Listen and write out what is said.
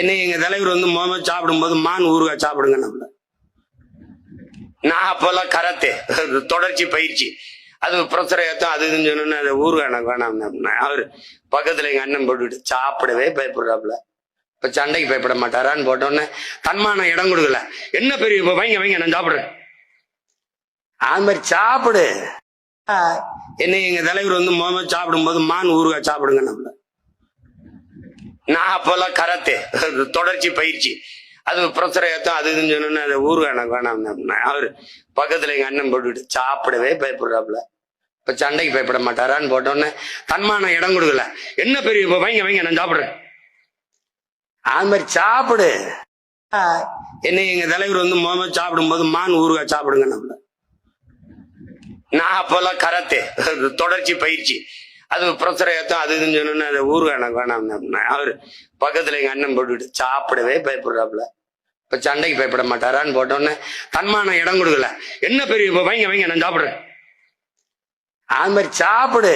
என்ன எங்க தலைவர் வந்து முகமது சாப்பிடும்போது மான் ஊறுகாய் சாப்பிடுங்க நம்மள. நான் அப்பெல்லாம் கராத்தே. தொடர்ச்சி பயிற்சி. அது ப்ரொஃபஸர் ஏத்தம் அது இதுன்னு சொன்னோன்னே அது ஊறுகாய் எனக்கு வேணாம் அவர் பக்கத்துல எங்க அண்ணன் போட்டுக்கிட்டு சாப்பிடவே பயப்படுறாப்புல. இப்ப சண்டைக்கு பயப்பட மாட்டாரான்னு போட்டோன்னே தன்மான இடம் கொடுக்கல. என்ன பெரிய இப்ப வைங்க வைங்க நான் சாப்பிடுறேன். அது மாதிரி சாப்பிடு. என்ன எங்க தலைவர் வந்து முகமது சாப்பிடும்போது மான் ஊறுகாய் சாப்பிடுங்க நம்மள. நான் கரத்தே கராத்தே. தொடர்ச்சி பயிற்சி. அது பிரச்சனை ஏத்தம் அது இதுன்னு சொன்னோன்னே அது ஊறுகாய் எனக்கு வேணாம் அவர் பக்கத்துல எங்க அண்ணன் போட்டுக்கிட்டு சாப்பிடவே பயப்படுறாப்புல. இப்ப சண்டைக்கு பயப்பட மாட்டாரான்னு போட்டோன்னே தன்மான இடம் கொடுக்கல. என்ன பெரிய இப்போ வைங்க வைங்க நான் சாப்பிடுறேன். அது மாதிரி சாப்பிடு. என்ன எங்க தலைவர் வந்து முகமது சாப்பிடும்போது மான் ஊறுகாய் சாப்பிடுங்க நம்மள நான் அப்போல்லாம் கராத்தே. தொடர்ச்சி பயிற்சி. அது பிரச்சனை ஏற்றம் அது இதுன்னு சொன்னோன்னே அது ஊறுகாய் எனக்கு வேணாம் அவர் பக்கத்துல எங்க அண்ணன் போட்டுக்கிட்டு சாப்பிடவே பயப்படுறாப்புல. இப்ப சண்டைக்கு பயப்பட மாட்டாரான்னு போட்டோன்னே தன்மான இடம் கொடுக்கல. என்ன பெரிய இப்ப வைங்க வைங்க நான் சாப்பிடுறேன். அது மாதிரி சாப்பிடு.